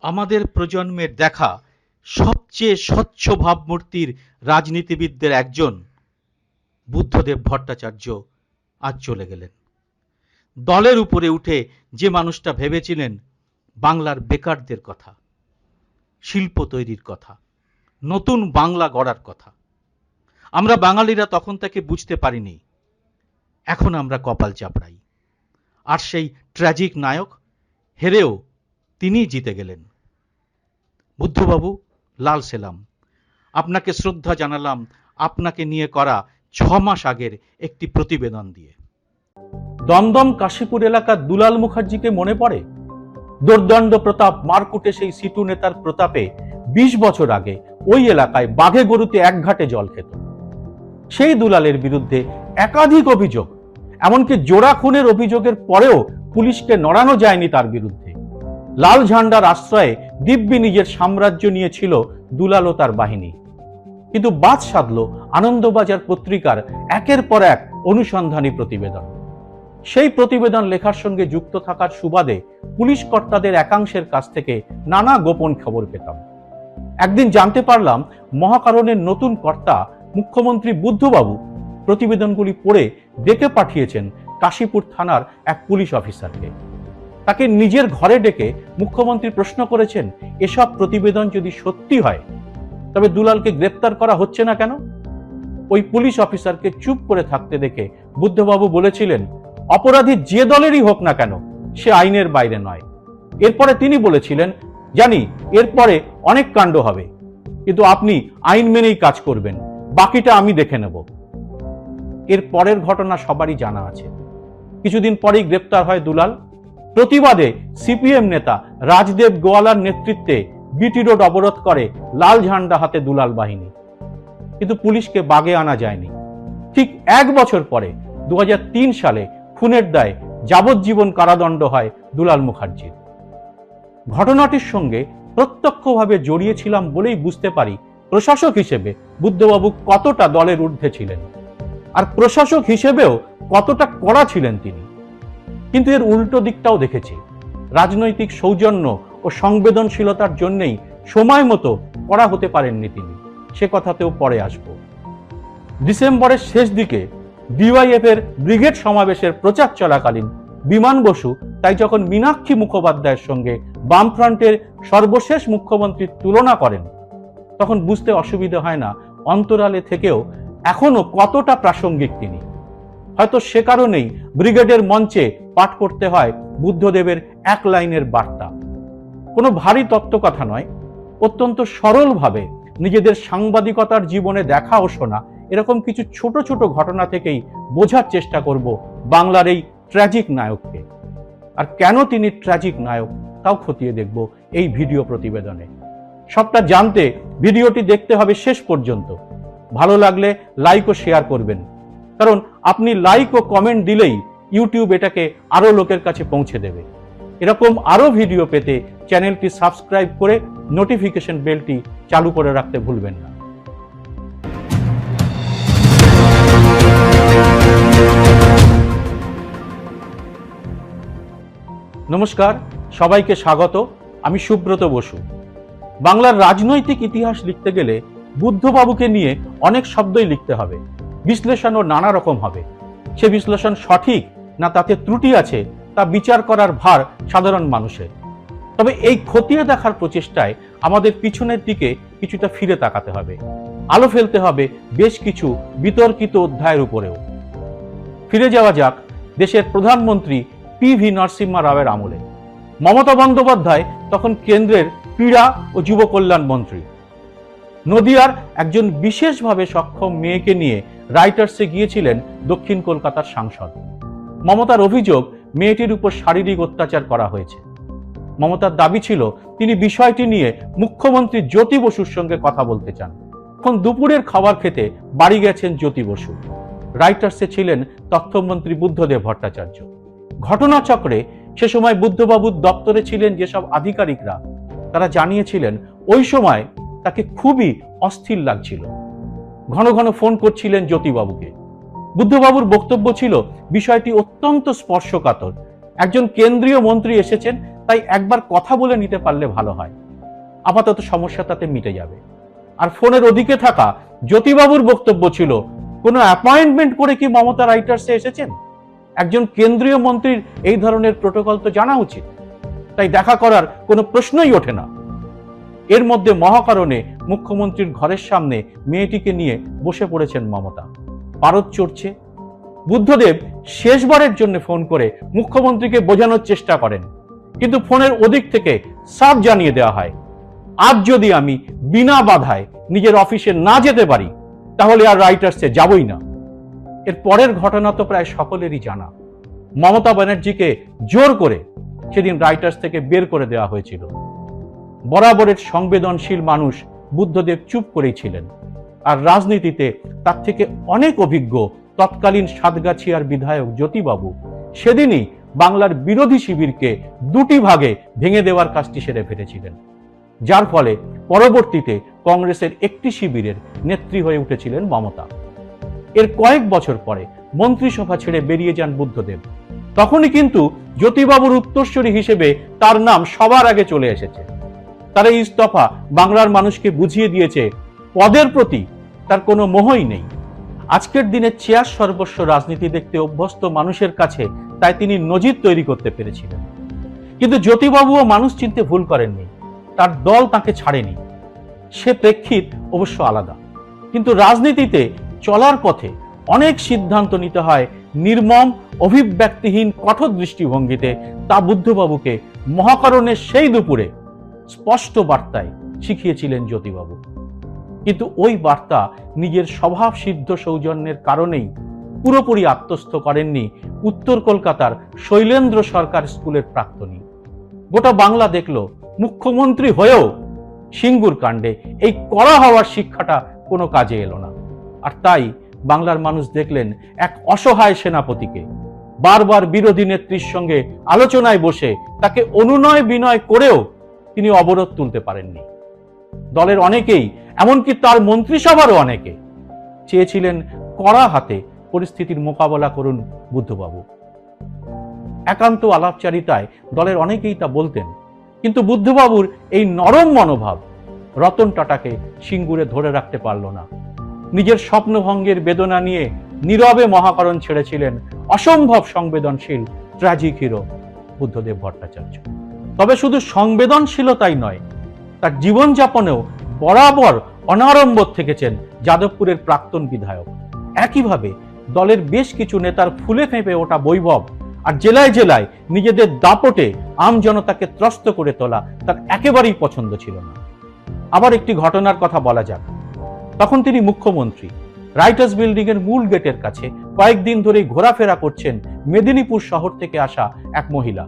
আমাদের প্রজন্মের দেখা সবচেয়ে স্বচ্ছ ভাবমূর্তির রাজনীতিবিদদের একজন বুদ্ধদেব ভট্টাচার্য আজ চলে গেলেন। দলের উপরে উঠে যে মানুষটা ভেবেছিলেন বাংলার বেকারদের কথা, শিল্প তৈরির কথা, নতুন বাংলা গড়ার কথা, আমরা বাঙালিরা তখন তাকে বুঝতে পারিনি। এখন আমরা কপাল চাপড়াই। আর সেই ট্র্যাজিক নায়ক হেরেও তিনিই জিতে গেলেন। বুদ্ধবাবু, লাল সেলাম। আপনাকে শ্রদ্ধা জানালাম, আপনাকে নিয়ে করা ছ মাস আগের একটি প্রতিবেদন দিয়ে। দমদম কাশীপুর এলাকার দুলাল মুখার্জিকে মনে পড়ে? দোর্দণ্ড প্রতাপ মারকুটে সেই সিটু নেতার প্রতাপে বিশ বছর আগে ওই এলাকায় বাঘে গরুতে এক ঘাটে জল খেত। সেই দুলালের বিরুদ্ধে একাধিক অভিযোগ, এমনকি জোড়া খুনের অভিযোগের পরেও পুলিশকে নড়ানো যায়নি তার বিরুদ্ধে। লাল ঝান্ডার আশ্রয়ে দিব্যি নিজের সাম্রাজ্য নিয়েছিল দুলাল ও তার বাহিনী। কিন্তু বাদ সাধল আনন্দবাজার পত্রিকার একের পর এক অনুসন্ধানী প্রতিবেদন। সেই প্রতিবেদন লেখার সঙ্গে যুক্ত থাকার সুবাদে পুলিশ কর্তাদের একাংশের কাছ থেকে নানা গোপন খবর পেতাম। একদিন জানতে পারলাম, মহাকারণের নতুন কর্তা মুখ্যমন্ত্রী বুদ্ধবাবু প্রতিবেদনগুলি পড়ে ডেকে পাঠিয়েছেন কাশীপুর থানার এক পুলিশ অফিসারকে। তাকে নিজের ঘরে ডেকে মুখ্যমন্ত্রী প্রশ্ন করেছেন, এসব প্রতিবেদন যদি সত্যি হয়, তবে দুলালকে গ্রেপ্তার করা হচ্ছে না কেন? ওই পুলিশ অফিসারকে চুপ করে থাকতে দেখে বুদ্ধবাবু বলেছিলেন, অপরাধী যে দলেরই হোক না কেন, সে আইনের বাইরে নয়। এরপরে তিনি বলেছিলেন, জানি, এরপরে অনেক কাণ্ড হবে, কিন্তু আপনি আইন মেনেই কাজ করবেন, বাকিটা আমি দেখে নেব। এর পরের ঘটনা সবারই জানা আছে। কিছুদিন পরেই গ্রেপ্তার হয় দুলাল। প্রতিবাদে সিপিএম নেতা রাজদেব গোয়ালার নেতৃত্বে বিটি রোড অবরোধ করে লাল ঝান্ডা হাতে দুলাল বাহিনী। কিন্তু পুলিশকে বাগে আনা যায়নি। ঠিক এক বছর পরে দু হাজার তিন সালে খুনের দায়ে যাবজ্জীবন কারাদণ্ড হয় দুলাল মুখার্জির। ঘটনাটির সঙ্গে প্রত্যক্ষভাবে জড়িয়েছিলাম বলেই বুঝতে পারি প্রশাসক হিসেবে বুদ্ধবাবু কতটা দলের ঊর্ধ্বে ছিলেন। আর প্রশাসক হিসেবেও কতটা কড়া ছিলেন তিনি। কিন্তু এর উল্টো দিকটাও দেখেছি। রাজনৈতিক সৌজন্য ও সংবেদনশীলতার জন্যেই সময় মতো করা হতে পারেননি তিনি। সে কথাতেও পরে আসব। ডিসেম্বরের শেষ দিকে ডিওয়াইএফ এর ব্রিগেড সমাবেশের প্রচার চলাকালীন বিমান বসু তাই যখন মীনাক্ষী মুখোপাধ্যায়ের সঙ্গে বামফ্রন্টের সর্বশেষ মুখ্যমন্ত্রীর তুলনা করেন, তখন বুঝতে অসুবিধা হয় না অন্তরালে থেকেও এখনও কতটা প্রাসঙ্গিক তিনি। হয়তো সে কারণেই ব্রিগেডের মঞ্চে পাঠ করতে হয় বুদ্ধদেবের এক লাইনের বার্তা। কোনো ভারী তত্ত্বকথা নয়, অত্যন্ত সরলভাবে নিজেদের সাংবাদিকতার জীবনে দেখা ও শোনা এরকম কিছু ছোট ছোট ঘটনা থেকেই বোঝার চেষ্টা করব বাংলার এই ট্র্যাজিক নায়ককে। আর কেন তিনি ট্র্যাজিক নায়ক তাও খতিয়ে দেখব এই ভিডিও প্রতিবেদনে। সবটা জানতে ভিডিওটি দেখতে হবে শেষ পর্যন্ত। ভালো লাগলে লাইক ও শেয়ার করবেন। কারণ আপনি লাইক ও কমেন্ট দিলেই ইউটিউব এটাকে আরও লোকের কাছে পৌঁছে দেবে। এরকম আরও ভিডিও পেতে চ্যানেলটি সাবস্ক্রাইব করে নোটিফিকেশন বেলটি চালু করে রাখতে ভুলবেন না। নমস্কার, সবাইকে স্বাগত। আমি সুব্রত বসু। বাংলার রাজনৈতিক ইতিহাস লিখতে গেলে বুদ্ধবাবুকে নিয়ে অনেক শব্দই লিখতে হবে। বিশ্লেষণও নানা রকম হবে। সে বিশ্লেষণ সঠিক না তাতে ত্রুটি আছে, তা বিচার করার ভার সাধারণ মানুষের। তবে এই খতিয়ে দেখার প্রচেষ্টায় আমাদের পিছনের দিকে কিছুটা ফিরে তাকাতে হবে। আলো ফেলতে হবে বেশ কিছু বিতর্কিত অধ্যায়ের উপরেও। ফিরে যাওয়া যাক দেশের প্রধানমন্ত্রী পি ভি নরসিম্মা রাওয়ের আমলে। মমতা বন্দ্যোপাধ্যায় তখন কেন্দ্রের ক্রীড়া ও যুব কল্যাণ মন্ত্রী। নদিয়ার একজন বিশেষভাবে সক্ষম মেয়েকে নিয়ে রাইটার্সে গিয়েছিলেন দক্ষিণ কলকাতার সাংসদ। মমতার অভিযোগ, মেয়েটির উপর শারীরিক অত্যাচার করা হয়েছে। মমতার দাবি ছিল, তিনি বিষয়টি নিয়ে মুখ্যমন্ত্রী জ্যোতি বসুর সঙ্গে কথা বলতে চান। এখন দুপুরের খাবার খেতে বাড়ি গেছেন জ্যোতি বসু। রাইটার্সে ছিলেন তথ্যমন্ত্রী বুদ্ধদেব ভট্টাচার্য। ঘটনাচক্রে সে সময় বুদ্ধবাবুর দপ্তরে ছিলেন যেসব আধিকারিকরা, তারা জানিয়েছিলেন, ওই সময় তাকে খুবই অস্থির লাগছিল। ঘন ঘন ফোন করছিলেন জ্যোতিবাবুকে। বুদ্ধবাবুর বক্তব্য ছিল, বিষয়টি অত্যন্ত স্পর্শকাতর। একজন কেন্দ্রীয় মন্ত্রী এসেছেন, তাই একবার কথা বলে নিতে পারলে ভালো হয়। আপাতত সমস্যা তাতে মিটে যাবে। আর ফোনের ওদিকে থাকা জ্যোতিবাবুর বক্তব্য ছিল, কোনো অ্যাপয়েন্টমেন্ট করে কি মমতা রাইটার্সে এসেছেন? একজন কেন্দ্রীয় মন্ত্রীর এই ধরনের প্রোটোকল তো জানা উচিত, তাই দেখা করার কোনো প্রশ্নই ওঠে না। এর মধ্যে মহাকারণে মুখ্যমন্ত্রীর ঘরের সামনে মেয়েটিকে নিয়ে বসে পড়েছেন মমতা। পারদ চড়ছে। বুদ্ধদেব শেষবারের জন্য ফোন করে মুখ্যমন্ত্রীকে বোঝানোর চেষ্টা করেন। কিন্তু ফোনের ওদিক থেকে সাফ জানিয়ে দেওয়া হয়, আজ যদি আমি বিনা বাধায় নিজের অফিসে না যেতে পারি, তাহলে আর রাইটার্সে যাবই না। এর পরের ঘটনা তো প্রায় সকলেরই জানা। মমতা ব্যানার্জিকে জোর করে সেদিন রাইটার্স থেকে বের করে দেওয়া হয়েছিল। বরাবরের সংবেদনশীল মানুষ বুদ্ধদেব চুপ করেই ছিলেন। আর রাজনীতিতে তার থেকে অনেক অভিজ্ঞ তৎকালীন সাতগাছিয়ার বিধায়ক জ্যোতিবাবু। সেদিনই বাংলার বিরোধী শিবিরকে দুটি ভাগে ভেঙে দেওয়ার কাজটি সেরে ফেলেছিলেন। যার ফলে পরবর্তীতে কংগ্রেসের একটি শিবিরের নেত্রী হয়ে উঠেছিলেন মমতা। এর কয়েক বছর পরে মন্ত্রিসভা ছেড়ে বেরিয়ে যান বুদ্ধদেব। তখনই কিন্তু জ্যোতিবাবুর উত্তরস্বরী হিসেবে তার নাম সবার আগে চলে এসেছে। তার এই ইস্তফা বাংলার মানুষকে বুঝিয়ে দিয়েছে পদের প্রতি তার কোনো মোহই নেই। আজকের দিনে চেয়ার সর্বস্ব রাজনীতি দেখতে অভ্যস্ত মানুষের কাছে তাই তিনি নজির তৈরি করতে পেরেছিলেন। কিন্তু জ্যোতিবাবুও মানুষ চিনতে ভুল করেননি। তার দল তাকে ছাড়েনি। সে প্রেক্ষিত অবশ্য আলাদা। কিন্তু রাজনীতিতে চলার পথে অনেক সিদ্ধান্ত নিতে হয় নির্মম, অভিব্যক্তিহীন, কঠোর দৃষ্টিভঙ্গিতে। তা বুদ্ধবাবুকে মহাকরণের সেই দুপুরে স্পষ্ট বার্তায় শিখিয়েছিলেন জ্যোতিবাবু। কিন্তু ওই বার্তা নিজের স্বভাব সিদ্ধ সৌজন্যের কারণেই পুরোপুরি আত্মস্থ করেননি উত্তর কলকাতার শৈলেন্দ্র সরকার স্কুলের প্রাক্তনী। গোটা বাংলা দেখল মুখ্যমন্ত্রী হয়েও সিঙ্গুর কাণ্ডে এই কড়া হওয়ার শিক্ষাটা কোনো কাজে এলো না। আর তাই বাংলার মানুষ দেখলেন এক অসহায় সেনাপতিকে। বারবার বিরোধী নেত্রীর সঙ্গে আলোচনায় বসে তাকে অনুনয় বিনয় করেও তিনি অবরোধ তুলতে পারেননি। দলের অনেকেই, এমনকি তার মন্ত্রিসভারও অনেকে চেয়েছিলেন কড়া হাতে পরিস্থিতির মোকাবেলা করুন বুদ্ধবাবু। একান্ত আলাপচারিতায় দলের অনেকেই তা বলতেন, কিন্তু বুদ্ধবাবুর এই নরম মনোভাব রতন টাটাকে সিঙ্গুরে ধরে রাখতে পারল না। নিজের স্বপ্নভঙ্গের বেদনা নিয়ে নীরবে মহাকরণ ছেড়েছিলেন অসম্ভব সংবেদনশীল ট্র্যাজিক হিরো বুদ্ধদেব ভট্টাচার্য। তবে শুধু সংবেদনশীলতাই নয় তার জীবনযাপনেও বরাবর অনাড়ম্বর থেকেছেন যাদবপুরের প্রাক্তন বিধায়ক। একইভাবে দলের বেশ কিছু নেতার ফুলে ফেঁপে ওঠা বৈভব আর জেলায় জেলায় নিজেদের দাপটে আম জনতাকে ত্রস্ত করে তোলা তার একেবারেই পছন্দ ছিল না। আবার একটি ঘটনার কথা বলা যাক। তখন তিনি মুখ্যমন্ত্রী। রাইটার্স বিল্ডিং এর মূল গেটের কাছে কয়েকদিন ধরেই ঘোরাফেরা করছেন মেদিনীপুর শহর থেকে আসা এক মহিলা।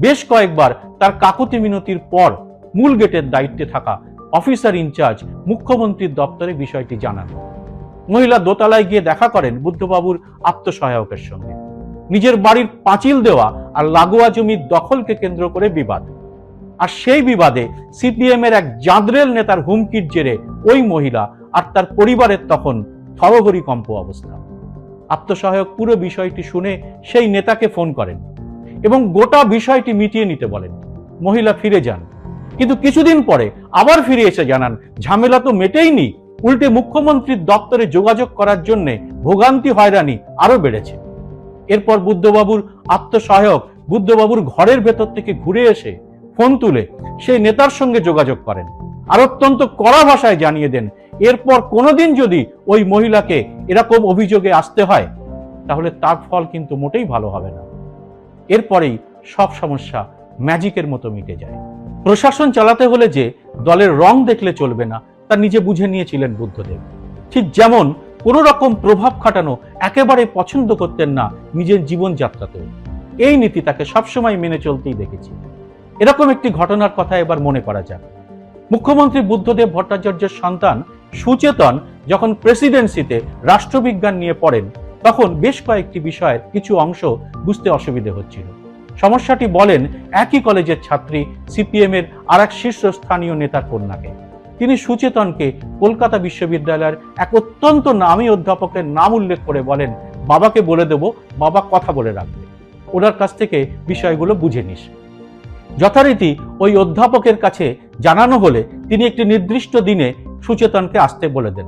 বেশ কয়েকবার তার কাকুতি মিনতির পর মূল গেটের দায়িত্বে থাকা অফিসার ইনচার্জ মুখ্যমন্ত্রীর দপ্তরে বিষয়টি জানান। মহিলা দোতলায় গিয়ে দেখা করেন বুদ্ধবাবুর আত্মসহায়কের সঙ্গে। নিজের বাড়ির পাঁচিল দেওয়া আর লাগোয়া জমির দখলকে কেন্দ্র করে বিবাদ। আর সেই বিবাদে সিপিএম এর এক জাদরেল নেতার হুমকির জেরে ওই মহিলা আর তার পরিবারের তখন থরহরি কম্প অবস্থা। আত্মসহায়ক পুরো বিষয়টি শুনে সেই নেতাকে ফোন করেন এবং গোটা বিষয়টি মিটিয়ে নিতে বলেন। মহিলা ফিরে যান। কিন্তু কিছুদিন পরে আবার ফিরে এসে জানান, ঝামেলা তো মেটেইনি। উল্টে মুখ্যমন্ত্রীর দপ্তরে যোগাযোগ করার জন্য ভোগান্তি হয়রানি আরও বেড়েছে। এরপর বুদ্ধবাবুর আত্মসহায়ক বুদ্ধবাবুর ঘরের ভেতর থেকে ঘুরে এসে ফোন তুলে সেই নেতার সঙ্গে যোগাযোগ করেন। আর অত্যন্ত কড়া ভাষায় জানিয়ে দেন, এরপর কোনোদিন যদি ওই মহিলাকে এরকম অভিযোগে আসতে হয়, তাহলে তার ফল কিন্তু মোটেই ভালো হবে না। এরপরেই সব সমস্যা ম্যাজিকের মতো মিটে যায়। প্রশাসন চালাতে হলে যে দলের রং দেখলে চলবে না, তা নিজে বুঝে নিয়েছিলেন বুদ্ধদেব। ঠিক যেমন কোনো রকম প্রভাব খাটানো একেবারে পছন্দ করতেন না নিজের জীবনযাত্রাতেও। এই নীতি তাকে সবসময় মেনে চলতেই দেখেছি। এরকম একটি ঘটনার কথা এবার মনে করা যাক। মুখ্যমন্ত্রী বুদ্ধদেব ভট্টাচার্যের সন্তান সুচেতন যখন প্রেসিডেন্সিতে রাষ্ট্রবিজ্ঞান নিয়ে পড়েন, তখন বেশ কয়েকটি বিষয়ের কিছু অংশ বুঝতে অসুবিধে হচ্ছিল। সমস্যাটি বলেন একই কলেজের ছাত্রী, সিপিএম এর আর এক শীর্ষস্থানীয় নেতার কন্যাকে। তিনি সুচেতনকে কলকাতা বিশ্ববিদ্যালয়ের এক অত্যন্ত নামী অধ্যাপকের নাম উল্লেখ করে বলেন, বাবাকে বলে দেব, বাবা কথা বলে রাখবে। ওনার কাছ থেকে বিষয়গুলো বুঝে নিস। যথারীতি ওই অধ্যাপকের কাছে জানানো হলে তিনি একটি নির্দিষ্ট দিনে সুচেতনকে আসতে বলে দেন।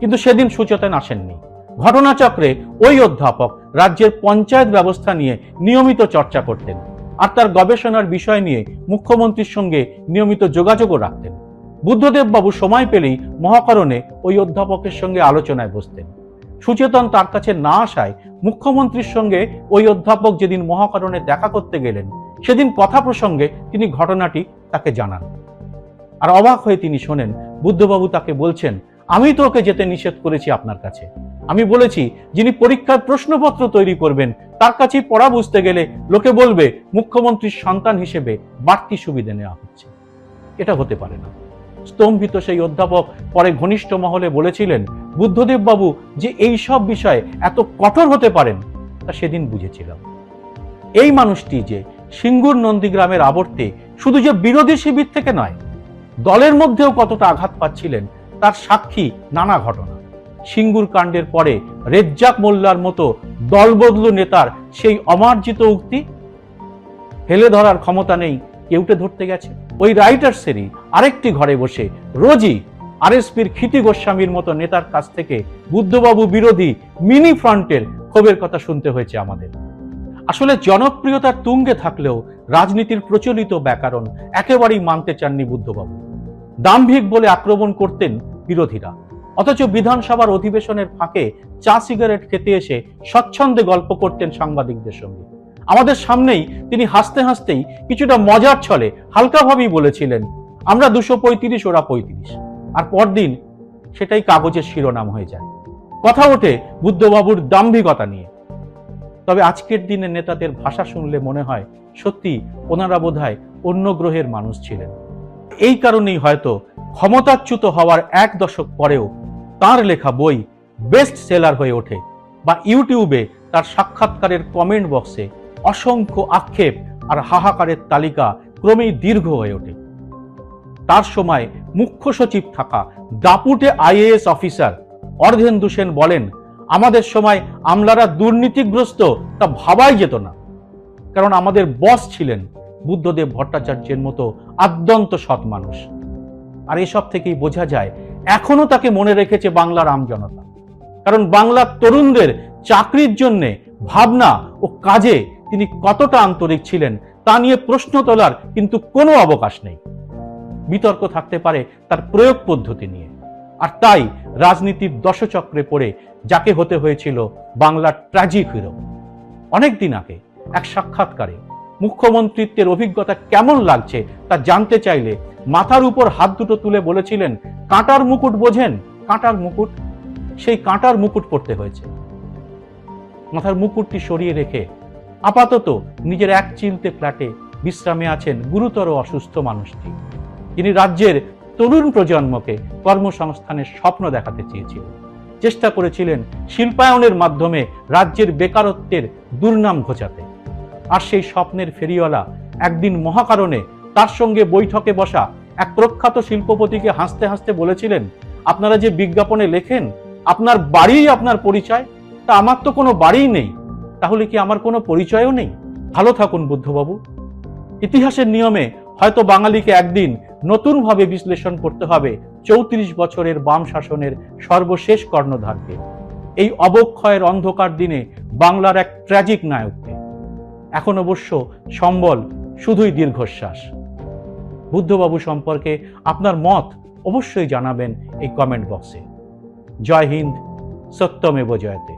কিন্তু সেদিন সুচেতন আসেননি। ঘটনাচক্রে ওই অধ্যাপক রাজ্যের পঞ্চায়েত ব্যবস্থা নিয়ে নিয়মিত চর্চা করতেন আর তার গবেষণার বিষয় নিয়ে মুখ্যমন্ত্রীর সঙ্গে নিয়মিত যোগাযোগও রাখতেন। বুদ্ধদেব বাবু সময় পেলেই মহাকরণে ওই অধ্যাপকের সঙ্গে আলোচনায় বসতেন। সুচেতন তার কাছে না আসায় মুখ্যমন্ত্রীর সঙ্গে ওই অধ্যাপক যেদিন মহাকরণে দেখা করতে গেলেন, সেদিন কথা প্রসঙ্গে তিনি ঘটনাটি তাকে জানান। আর অবাক হয়ে তিনি শোনেন বুদ্ধবাবু তাকে বলছেন, আমি তো ওকে যেতে নিষেধ করেছি আপনার কাছে। আমি বলেছি, যিনি পরীক্ষার প্রশ্নপত্র তৈরি করবেন, তার কাছেই পড়া বুঝতে গেলে লোকে বলবে, মুখ্যমন্ত্রীর সন্তান হিসেবে বাড়তি সুবিধে নেওয়া হচ্ছে। এটা হতে পারে না। স্তম্ভিত সেই অধ্যাপক পরে ঘনিষ্ঠ মহলে বলেছিলেন বুদ্ধদেব বাবু যে এই সব বিষয়ে এত কঠোর হতে পারেন, তা সেদিন বুঝেছিলাম। এই মানুষটি যে সিঙ্গুর নন্দীগ্রামের আবর্তে শুধু যে বিরোধী শিবির থেকে নয়, দলের মধ্যেও কতটা আঘাত পাচ্ছিলেন, তার সাক্ষী নানা ঘটনা। সিঙ্গুর কাণ্ডের পরে রেজ্জাক মোল্লার মতো দলবদলু নেতার সেই অমার্জিত উক্তি হেলে ধরার ক্ষমতা নেই, কেউটে ধরতে গেছে। ওই রাইটার্সেরই আরেকটি ঘরে বসে রোজই আরএসপির ক্ষিতি গোস্বামীর মতো নেতার কাছ থেকে বুদ্ধবাবু বিরোধী মিনি ফ্রন্টের ক্ষোভের কথা শুনতে হয়েছে আমাদের। আসলে জনপ্রিয়তার তুঙ্গে থাকলেও রাজনীতির প্রচলিত ব্যাকরণ একেবারেই মানতে চাননি বুদ্ধবাবু। দাম্ভিক বলে আক্রমণ করতেন বিরোধীরা। অথচ বিধানসভার অধিবেশনের ফাঁকে চা সিগারেট খেতে এসে স্বচ্ছন্দে গল্প করতেন সাংবাদিকদের সঙ্গে। আমাদের সামনেই তিনি হাসতে হাসতেই কিছুটা মজার ছলে হালকাভাবেই বলেছিলেন, আমরা দুশো পঁয়ত্রিশ, ওরা পঁয়ত্রিশ। আর পরদিন সেটাই কাগজের শিরোনাম হয়ে যায়। কথা ওঠে বুদ্ধবাবুর দাম্ভিকতা নিয়ে। তবে আজকের দিনে নেতাদের ভাষা শুনলে মনে হয় সত্যি ওনারা বোধহয় অন্য গ্রহের মানুষ ছিলেন। এই কারণেই হয়তো ক্ষমতাচ্যুত হওয়ার এক দশক পরেও তার লেখা বই বেস্ট সেলার হয়ে ওঠে বা ইউটিউবে তার সাক্ষাৎকারের কমেন্ট বক্সে অসংখ্য আক্ষেপ আর হাহাকারের তালিকা ক্রমেই দীর্ঘ হয়ে ওঠে। তার সময় মুখ্য সচিব থাকা দাপুটে আইএএস অফিসার অর্ধেন্দু সেন বলেন, আমাদের সময় আমলারা দুর্নীতিগ্রস্ত তা ভাবাই যেত না। কারণ আমাদের বস ছিলেন বুদ্ধদেব ভট্টাচার্যের মতো আদ্যন্ত সৎ মানুষ। আর এসব থেকেই বোঝা যায় এখনও তাকে মনে রেখেছে বাংলার আমজনতা কারণ বাংলার তরুণদের চাকরির জন্য ভাবনা ও কাজে তিনি কতটা আন্তরিক ছিলেন, তা নিয়ে প্রশ্ন তোলার কিন্তু কোনো অবকাশ নেই। বিতর্ক থাকতে পারে তার প্রয়োগ পদ্ধতি নিয়ে। আর তাই রাজনীতির দশচক্রে পড়ে যাকে হতে হয়েছিল বাংলার ট্র্যাজিক হিরো অনেকদিন আগে এক সাক্ষাৎকারে মুখ্যমন্ত্রিত্বের অভিজ্ঞতা কেমন লাগছে তা জানতে চাইলে মাথার উপর হাত দুটো তুলে বলেছিলেন, কাঁটার মুকুট বোঝেন? কাঁটার মুকুট? সেই কাঁটার মুকুট পড়তে হয়েছে। মাথার মুকুটটি সরিয়ে রেখে আপাতত নিজের এক চিলতে ফ্ল্যাটে বিশ্রামে আছেন গুরুতর অসুস্থ মানুষটি। যিনি রাজ্যের তরুণ প্রজন্মকে কর্মসংস্থানের স্বপ্ন দেখাতে চেয়েছিলেন চেষ্টা করেছিলেন শিল্পায়নের মাধ্যমে রাজ্যের বেকারত্বের দুর্নাম ঘোচাতে। আর সেই স্বপ্নের ফেরিওয়ালা একদিন মহাকারণে তার সঙ্গে বৈঠকে বসা এক প্রখ্যাত শিল্পপতিকে হাসতে হাসতে বলেছিলেন, আপনারা যে বিজ্ঞাপনে লেখেন, আপনার বাড়িই আপনার পরিচয়, তা আমার তো কোনো বাড়িই নেই। তাহলে কি আমার কোনো পরিচয়ও নেই? ভালো থাকুন বুদ্ধবাবু। ইতিহাসের নিয়মে হয়তো বাঙালিকে একদিন নতুনভাবে বিশ্লেষণ করতে হবে চৌত্রিশ বছরের বাম শাসনের সর্বশেষ কর্ণধারকে। এই অবক্ষয়ের অন্ধকার দিনে বাংলার এক ট্র্যাজিক নায়ককে। এখন অবশ্য সম্বল শুধুই দীর্ঘশ্বাস। বুদ্ধবাবু সম্পর্কে আপনার মত অবশ্যই জানাবেন এই কমেন্ট বক্সে। জয় হিন্দ, সত্যমেব জয়তে।